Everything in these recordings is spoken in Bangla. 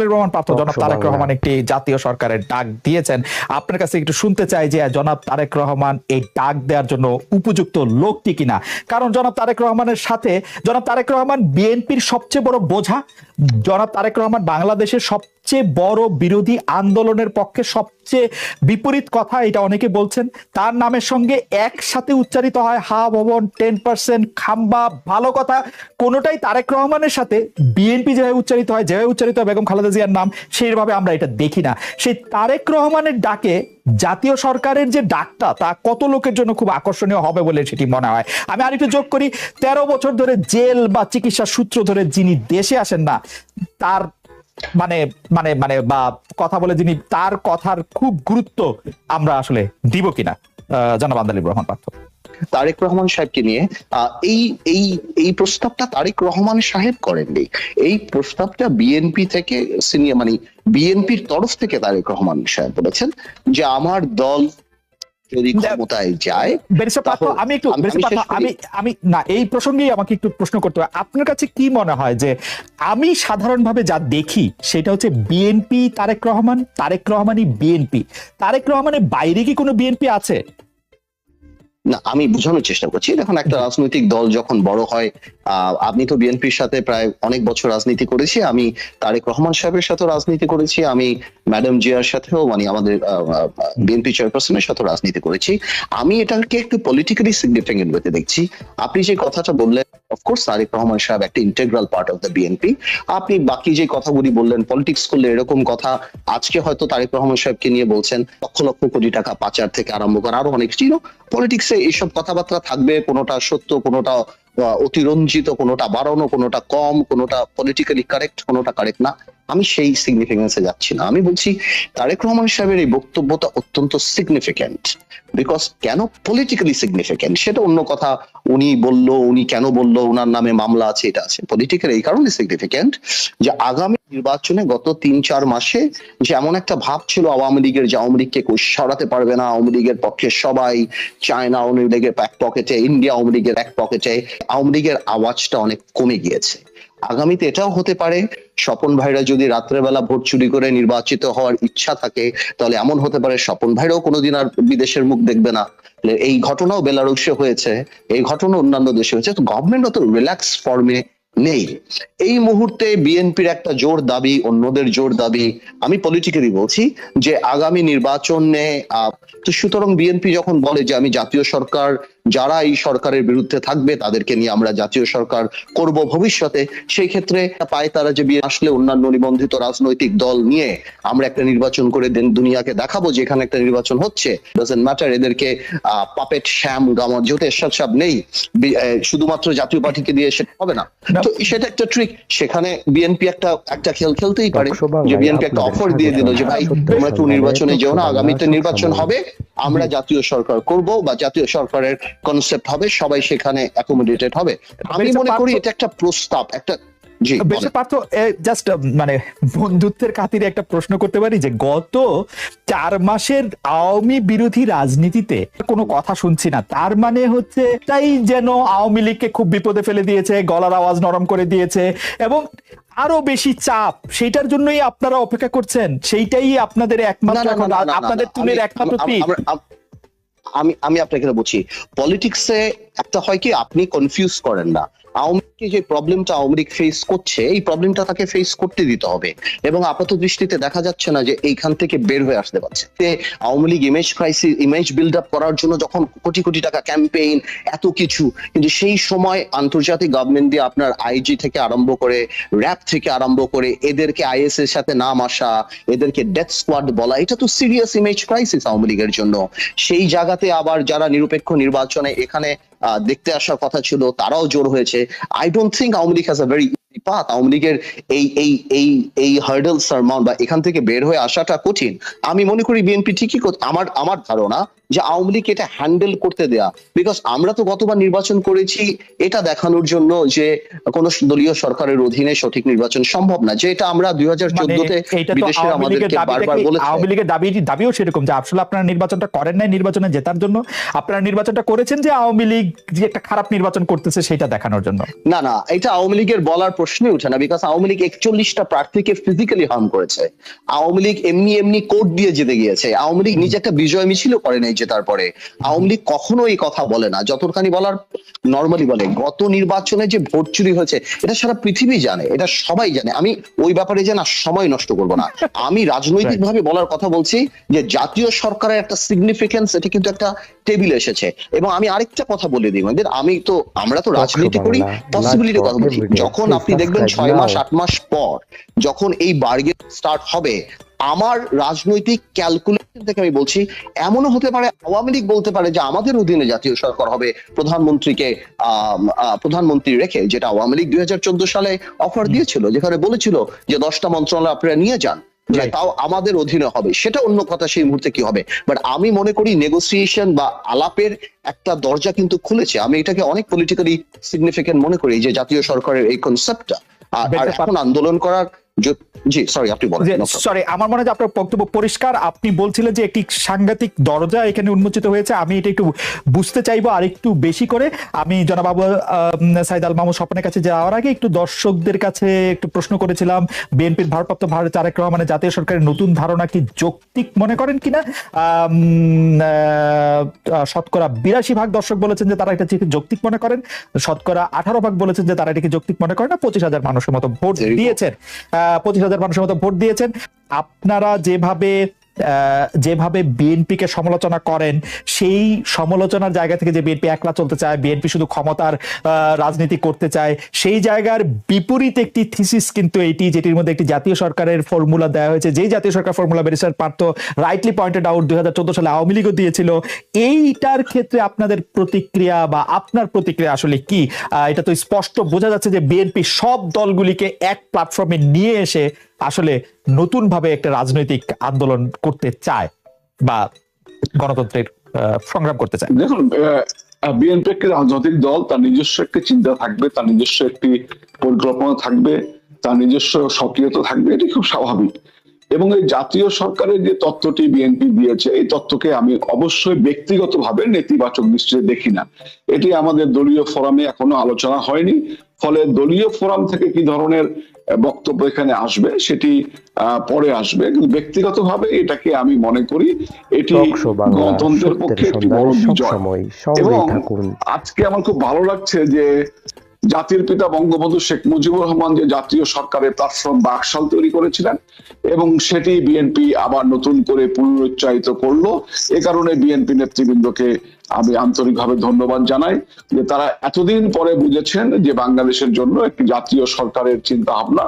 রহমান পার্থ জনাব তারেক রহমান একটি জাতীয় সরকারের ডাক দিয়েছেন। আপনার কাছে একটু শুনতে চাই যে জনাব তারেক রহমান এই ডাক দেওয়ার জন্য উপযুক্ত লোকটি কিনা? কারণ জনাব তারেক রহমানের সাথে জনাব তারেক রহমান বিএনপির সবচেয়ে বড় বোঝা জনাব তারেক রহমান বাংলাদেশের সবচেয়ে বড় বিরোধী আন্দোলনের পক্ষে সবচেয়ে বিপরীত কথা এটা অনেকে বলছেন। তার নামের সঙ্গে একসাথে উচ্চারিত হয়, হা ভবন টেন পার্সেন্ট খাম্বা, ভালো কথা। কোনোটাই তারেক রহমানের সাথে বিএনপি যেভাবে উচ্চারিত হয়, যেভাবে উচ্চারিত হয় বেগম খালেদা জিয়ার নাম সেইভাবে আমরা এটা দেখি না। সেই তারেক রহমানের ডাকে জাতীয় সরকারের যে ডাকটা, তা কত লোকের জন্য খুব আকর্ষণীয় হবে বলে সেটি মনে হয়? আমি আরেকটু যোগ করি, তেরো বছর ধরে জেল বা চিকিৎসার সূত্র ধরে যিনি দেশে আসেন না, তার মানে মানে মানে বা কথা বলে যিনি তার কথার খুব গুরুত্ব আমরা আসলে দিব কিনা জনাব আন্দালিব রহমান পার্থ। তারেক রহমান সাহেবকে নিয়ে এই এই এই প্রস্তাবটা তারেক রহমান সাহেব করেননি। এই প্রস্তাবটা বিএনপি থেকে সিনিয়র মানে বিএনপির তরফ থেকে তারেক রহমান সাহেব বলেছেন যে, আমার দল যদি ক্ষমতায় যায় আমি একটু। আমি আমি না এই প্রসঙ্গেই আমাকে একটু প্রশ্ন করতে হবে আপনার কাছে কি মনে হয় যে আমি সাধারণভাবে যা দেখি সেটা হচ্ছে বিএনপি তারেক রহমান? তারেক রহমানই বিএনপি। তারেক রহমানের বাইরে কি কোনো বিএনপি আছে? না আমি বোঝানোর চেষ্টা করছি। দেখুন একটা রাজনৈতিক দল যখন বড় হয় আপনি তো বিএনপির সাথে প্রায় অনেক বছর রাজনীতি করেছি। আমি তারেক রহমান সাহেবের সাথে রাজনীতি করেছি। আমি ম্যাডাম জিয়ার সাথেও মানে আমাদের বিএনপি চেয়ারপারসনের সাথে রাজনীতি করেছি। আমি এটাকে একটু পলিটিক্যালি সিগনিফিকেন্ট ওয়েতে দেখছি। আপনি যে কথাটা বললেন অফকোর্স তারেক রহমান সাহেব একটা integral part of the BNP আপনি বাকি যে কথাগুলি বললেন পলিটিক্স করলে এরকম কথা আজকে হয়তো তারেক রহমান সাহেবকে নিয়ে বলছেন লক্ষ লক্ষ কোটি টাকা পাচার থেকে আরম্ভ করে আরও অনেক ছিল পলিটিক্সে এইসব কথাবার্তা থাকবে। কোনোটা সত্য, কোনোটা অতিরঞ্জিত, কোনোটা বাড়ানো, কোনোটা কম, কোনোটা পলিটিক্যালি কারেক্ট কোনোটা কারেক্ট না। আমি সেই সিগনিফিকেন্সে যাচ্ছি না। আমি বলছি, তারেক রহমান সাহেবের এই বক্তব্যটা অত্যন্ত সিগনিফিক্যান্ট বিকজ কেন পলিটিক্যালি সিগনিফিক্যান্ট সেটা অন্য কথা। উনি বলল, উনি কেন বলল ওনার নামে মামলা আছে, এটা আছে। পলিটিক্যাল এই কারণে সিগনিফিক্যান্ট যে আগামী নির্বাচনে গত তিন, চার মাসে যে এমন একটা ভাব ছিল আওয়ামী লীগের যে আওয়ামী লীগকে কেউ সরাতে পারবে না, আওয়ামী লীগের পক্ষে সবাই চায়না, আওয়ামী লীগের এক পকেটে ইন্ডিয়া আওয়ামী লীগের এক পকেটে আওয়ামী লীগের আওয়াজটা অনেক কমে গিয়েছে। আগামীতে এটাও হতে পারে, স্বপন ভাইরা যদি রাত্রেবেলা ভোট চুরি করে নির্বাচিত হওয়ার ইচ্ছা থাকে, তাহলে এমন হতে পারে, স্বপন ভাইরাও কোনোদিন আর বিদেশের মুখ দেখবে না। এই ঘটনাও বেলারুশে হয়েছে, এই ঘটনা অন্যান্য দেশে হয়েছে, তো গভর্নমেন্ট অত রিল্যাক্স ফর্মে নেই। এই মুহূর্তে বিএনপির একটা জোর দাবি, অন্যদের জোর দাবি আমি পলিটিক্যালি বলছি যে আগামী নির্বাচনে সুতরাং বিএনপি যখন বলে যে আমি জাতীয় সরকার যারা এই সরকারের বিরুদ্ধে থাকবে তাদেরকে নিয়ে আমরা জাতীয় সরকার করব ভবিষ্যতে। সেই ক্ষেত্রে পায় তারা যে বিয়ে আসলে অন্যান্য নিবন্ধিত রাজনৈতিক দল নিয়ে আমরা একটা নির্বাচন করে দেন দুনিয়াকে দেখাবো যে এখানে একটা নির্বাচন হচ্ছে। ডাজেন্ট ম্যাটার এদেরকে পাপেট শ্যাম গামা যেহেতু এরশাদ সাহেব নেই। শুধুমাত্র জাতীয় পার্টিকে দিয়ে সেটা হবে না। তো সেটা একটা ট্রিক সেখানে বিএনপি একটা একটা খেল খেলতেই পারে। যে বিএনপি একটা অফার দিয়ে দিল যে ভাই তোমরা জানাই। নির্বাচনে যেও না আগামীতে নির্বাচন হবে। আমরা জাতীয় সরকার করব বা জাতীয় সরকারের কনসেপ্ট হবে সবাই সেখানে অ্যাকোমোডেটেড হবে আমি মনে করি এটা একটা প্রস্তাব একটা। বেশি পার্থ জাস্ট মানে বন্ধুত্বের খাতিরে একটা প্রশ্ন করতে পারি যে গত চার মাসের আওয়ামী বিরোধী রাজনীতিতে কোনো কথা শুনছি না। তার মানে হচ্ছে তাই যেন আওয়ামী লীগকে খুব বিপদে ফেলে দিয়েছে গলার আওয়াজ নরম করে দিয়েছে এবং আরও বেশি চাপ সেইটার জন্যই আপনারা অপেক্ষা করছেন। সেইটাই আপনাদের একমাত্র আপনাদের তুলের একমাত্র আম- আমি আপনাকে বলছি। পলিটিক্সে একটা হয় কি আপনি কনফিউজ করেন না। আওয়ামী যে প্রবলেমটা আওয়ামী লীগ ফেস করছে, এই প্রবলেমটা তাকে ফেস করতে দিতে হবে। এবং আপাত দৃষ্টিতে দেখা যাচ্ছে না যে এইখান থেকে বের হয়ে আসতে পারছে। Awami League image crisis image build up করার জন্য যখন কোটি কোটি টাকা ক্যাম্পেইন এত কিছু, কিন্তু সেই সময় আন্তর্জাতিক গভর্নমেন্ট দিয়ে আপনার আইজি থেকে আরম্ভ করে র্যাব থেকে আরম্ভ করে, এদেরকে আইএস এর সাথে নাম আসা, এদেরকে ডেথ স্কোয়াড বলা, এটা তো সিরিয়াস ইমেজ ক্রাইসিস আওয়ামী লীগের জন্য। সেই জায়গাতে আবার যারা নিরপেক্ষ নির্বাচনে এখানে দেখতে আসার কথা ছিল, তারাও জোর হয়েছে। I don't think Awami League has a very path Awami লীগের এই এই এই এই হার্ডেল সারমাউন্ট বা এখান থেকে বের হয়ে আসাটা কঠিন। আমি মনে করি বিএনপি ঠিকই আমার আমার ধারণা যে আওয়ামী লীগ এটা হ্যান্ডেল করতে দেয়া। বিকজ আমরা তো গতবার নির্বাচন করেছি এটা দেখানোর জন্য যে কোন দলীয় সরকারের অধীনে সঠিক নির্বাচন সম্ভব না যে এটা আমরা দুই হাজার মানে চোদ্দতে এইটা বিদেশে আওয়ামী লীগের আমাদেরকে বারবার কি- আওয়ামী লীগের দাবি দাবিও সেরকম যে আসলে আপনারা নির্বাচনটা করেন নাই নির্বাচনে জেতার জন্য আপনারা নির্বাচনটা করেছেন যে আওয়ামী লীগ যে একটা খারাপ নির্বাচন করতেছে সেটা দেখানোর জন্য? না না এটা আওয়ামী লীগের বলার প্রশ্নই উঠে না বিকজ আওয়ামী লীগ একচল্লিশটা প্রার্থীকে ফিজিক্যালি হার্ম করেছে। আওয়ামী লীগ এমনি এমনি কোর্ট দিয়ে জিতে গিয়েছে। আওয়ামী লীগ নিজে একটা বিজয় মিছিল করে নাই জেতার পরে আওয়ামী লীগ কখনো এই কথা বলে না যতখানি বলার নর্মালি বলে। গত নির্বাচনে যে ভোট চুরি হয়েছে এটা সারা পৃথিবী জানে এটা সবাই জানে। আমি ওই ব্যাপারে যে না সময় নষ্ট করব না। আমি রাজনৈতিক ভাবে বলার কথা বলছি যে জাতীয় সরকারের একটা সিগনিফিকেন্স এটা কিন্তু একটা টেবিলে এসেছে। এবং আমি আরেকটা কথা বলে দিই আমাদের আমি তো আমরা তো রাজনীতি করি বাংলা, পসিবিলিটি কথা বলছি। যখন আপনি দেখবেন ছয় মাস আট মাস পর যখন এই বার্গেন স্টার্ট হবে আমার রাজনৈতিক ক্যালকুলেশন থেকে আমি বলছি এমনও হতে পারে আওয়ামী লীগ বলতে পারে যে আমাদের অধীনে জাতীয় সরকার হবে প্রধানমন্ত্রীকে প্রধানমন্ত্রী রেখে যেটা আওয়ামী লীগ দুই সালে অফার দিয়েছিল যেখানে বলেছিল যে দশটা মন্ত্রণালয় আপনারা নিয়ে যান যে তাও আমাদের অধীনে হবে। সেটা অন্য কথা সেই মুহূর্তে কি হবে? বাট আমি মনে করি নেগোসিয়েশন বা আলাপের একটা দরজা কিন্তু খুলেছে। আমি এটাকে অনেক পলিটিক্যালি সিগনিফিকেন্ট মনে করি যে জাতীয় সরকারের এই কনসেপ্টটা আর এখন আন্দোলন করার জি সরি আপনি বলেন. সরি আমার মনে হয় আপনার বক্তব্য পরিষ্কার। আপনি বলছিলেন যে একটি সাংঘাতিক দরজা এখানে উন্মোচিত হয়েছে। আমি এটা একটু বুঝতে চাইব আর একটু বেশি করে। আমি জনাব সাইদ আল মাহমুদ স্বপনের কাছে যাওয়ার আগে একটু দর্শকদের কাছে একটু প্রশ্ন করেছিলাম বিএনপির ভারপ্রাপ্ত ভারত তারেক রহমানের জাতীয় সরকারের নতুন ধারণা কি যৌক্তিক মনে করেন কিনা? শতকরা বিরাশি ভাগ দর্শক বলেছেন যে তারা এটা যৌক্তিক মনে করেন। শতকরা আঠারো ভাগ বলেছেন যে তারা এটাকে যৌক্তিক মনে করেন না? পঁচিশ হাজার মানুষের মতো ভোট. দিয়েছেন। পঁচিশ হাজার মানুষের মতো ভোট দিয়েছেন। আপনারা যেভাবে যেভাবে বিএনপিকে সমালোচনা করেন, সেই সমালোচনার জায়গা থেকে যে বিএনপি একলা চলতে চায়, বিএনপি শুধু ক্ষমতার রাজনীতি করতে চায়, সেই জায়গার বিপরীত একটি থিসিস কিন্তু এটি, যেটির মধ্যে একটি জাতীয় সরকারের ফর্মুলা দেওয়া হয়েছে। যেই জাতীয় সরকার formula barrister Partha rightly pointed out দুই হাজার চোদ্দ সালে আওয়ামী লীগও দিয়েছিল, এইটার ক্ষেত্রে আপনাদের প্রতিক্রিয়া বা আপনার প্রতিক্রিয়া আসলে কি? এটা তো স্পষ্ট বোঝা যাচ্ছে যে বিএনপি সব দলগুলিকে এক প্ল্যাটফর্মে নিয়ে এসে আসলে নতুন ভাবে একটা রাজনৈতিক আন্দোলন করতে চায় বা গণতন্ত্রের সংগ্রাম করতে চায়। দেখুন বিএনপি একটি রাজনৈতিক দল, তার নিজস্ব একটি চিন্তা থাকবে, তার নিজস্ব একটি পরিকল্পনা থাকবে, তার নিজস্ব সক্রিয়তা থাকবে, এটি খুব স্বাভাবিক। এবং এই জাতীয় সরকারের যে তত্ত্বটি বিএনপি দিয়েছে, এই তত্ত্বকে আমি অবশ্যই ব্যক্তিগতভাবে নেতিবাচক দৃষ্টিতে দেখি না। এটি আমাদের দলীয় ফোরামে এখনও আলোচনা হয়নি। ফলে দলীয় ফোরাম থেকে কি ধরনের বক্তব্য এখানে আসবে সেটি আহ, পরে আসবে। কিন্তু ব্যক্তিগতভাবে এটাকে আমি মনে করি এটি গণতন্ত্রের পক্ষে একটি বড় বিজয়। এবং আজকে আমার খুব ভালো লাগছে যে জাতির পিতা বঙ্গবন্ধু শেখ মুজিবুর রহমান যে জাতীয় সরকারের প্ল্যাটফর্ম বাকশাল তৈরি করেছিলেন এবং সেটি বিএনপি আবার নতুন করে পুনরুচ্চারিত করল। এ কারণে বিএনপি নেতৃবৃন্দকে আমি আন্তরিকভাবে ধন্যবাদ জানাই যে তারা এতদিন পরে বুঝেছেন যে বাংলাদেশের জন্য একটি জাতীয় সরকারের চিন্তা ভাবনা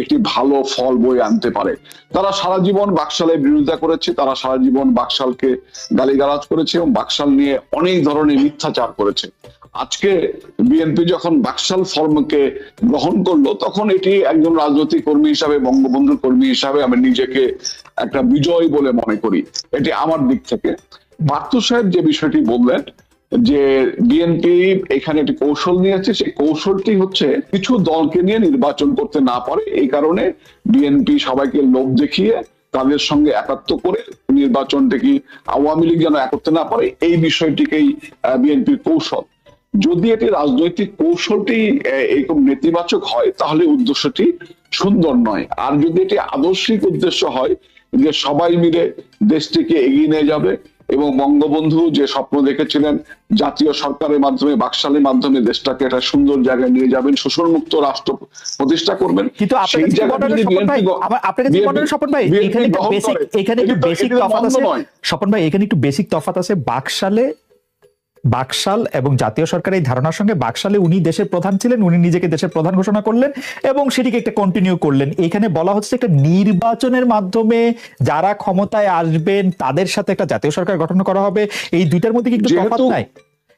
একটি ভালো ফল বই আনতে পারে। তারা সারা জীবন বাকশালের বিরোধিতা করেছে, তারা সারা জীবন বাকশালকে গালিগালাজ করেছে এবং বাকশাল নিয়ে অনেক ধরনের মিথ্যাচার করেছে। আজকে বিএনপি যখন বাকশাল ফর্মকে গ্রহণ করল, তখন এটি একজন রাজনৈতিক কর্মী হিসাবে, বঙ্গবন্ধুর কর্মী হিসাবে আমি নিজেকে একটা বিজয় বলে মনে করি। এটি আমার দিক থেকে। পার্থ সাহেব যে বিষয়টি বললেন, যে বিএনপি এখানে একটি কৌশল নিয়েছে, সেই কৌশলটি হচ্ছে কিছু দলকে নিয়ে নির্বাচন করতে না পারে, এই কারণে বিএনপি সবাইকে লোভ দেখিয়ে তাদের সঙ্গে একাত্ম করে নির্বাচনটা কি আওয়ামী লীগ যেন করতে না পারে, এই বিষয়টিকেই বিএনপির কৌশল। যদি এটি রাজনৈতিক কৌশলটি এরকম নেতিবাচক হয় তাহলে উদ্দেশ্যটি সুন্দর নয়। আর যদি এটি আদর্শিক উদ্দেশ্য হয় যে সবাই মিলে দেশটিকে এগিয়ে নিয়ে যাবে এবং বঙ্গবন্ধু যে স্বপ্ন দেখেছিলেন জাতীয় সরকারের মাধ্যমে বাকশালের মাধ্যমে দেশটাকে একটা সুন্দর জায়গায় নিয়ে যাবেন শোষণমুক্ত রাষ্ট্র প্রতিষ্ঠা করবেন কিন্তু স্বপন ভাই এখানে একটু বেসিক আছে। স্বপন ভাই এখানে একটু বেসিক তফাৎ আছে। বাকশালে বাকশাল এবং জাতীয় সরকার এই ধারণার সঙ্গে বাকশালে উনি দেশের প্রধান ছিলেন উনি নিজেকে দেশের প্রধান ঘোষণা করলেন এবং সেটিকে একটা কন্টিনিউ করলেন। এখানে বলা হচ্ছে একটা নির্বাচনের মাধ্যমে যারা ক্ষমতায় আসবেন তাদের সাথে একটা জাতীয় সরকার গঠন করা হবে। এই দুইটার মধ্যে কি একটু তফাৎ নাই?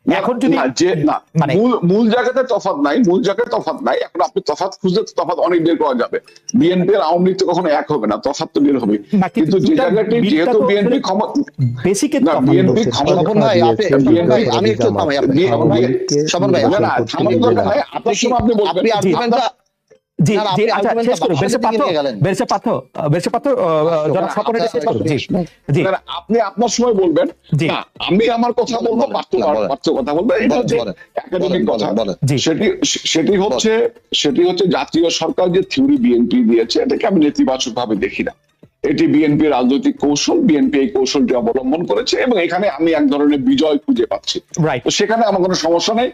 এখন যদি যে না মানে- মূল মূল জায়গাতে তফাত নাই মূল জায়গায় তফাত নাই। এখন আপনি তফাত খুঁজে তো তফাৎ অনেক বের করা যাবে। বিএনপি আর আওয়ামী লীগ তো কখনো এক হবে না তফাত তো বের হবে কিন্তু যে জায়গাটি যেহেতু বিএনপি ক্ষমতা বেসিকে না বিএনপি ক্ষমতা নাই আমি একটু থামাই আপনি সমন্বয় ভাই না, না, থামার দরকার নাই। আপনি আপনি বলবেন। আপনি জি না, না, জি আচ্ছা শেষ করুন। বেরসে বাসার দিকে পাত্র নিয়ে গেলেন। বেরসে পাত্র বেরসে পাত্র জনাব স্বপনের শেষ করুন। জি জি। না, না, আপনি আপনার সময় বলবেন। না, আমি আমার কথা বলব পার্থ পার্থ কথা বলব। এটা হচ্ছে একাডেমিক কথা বলেন, বলেন। জি। সেটি সেটি হচ্ছে সেটি হচ্ছে জাতীয় সরকার যে থিওরি বিএনপি দিয়েছে এটাকে আমি নেতিবাচক ভাবে দেখি না। এটি বিএনপি রাজনৈতিক কৌশল বিএনপি এই কৌশলটি অবলম্বন করেছে এবং এখানে আমি এক ধরনের বিজয় খুঁজে পাচ্ছি। সেখানে আমার কোনো সমস্যা নেই।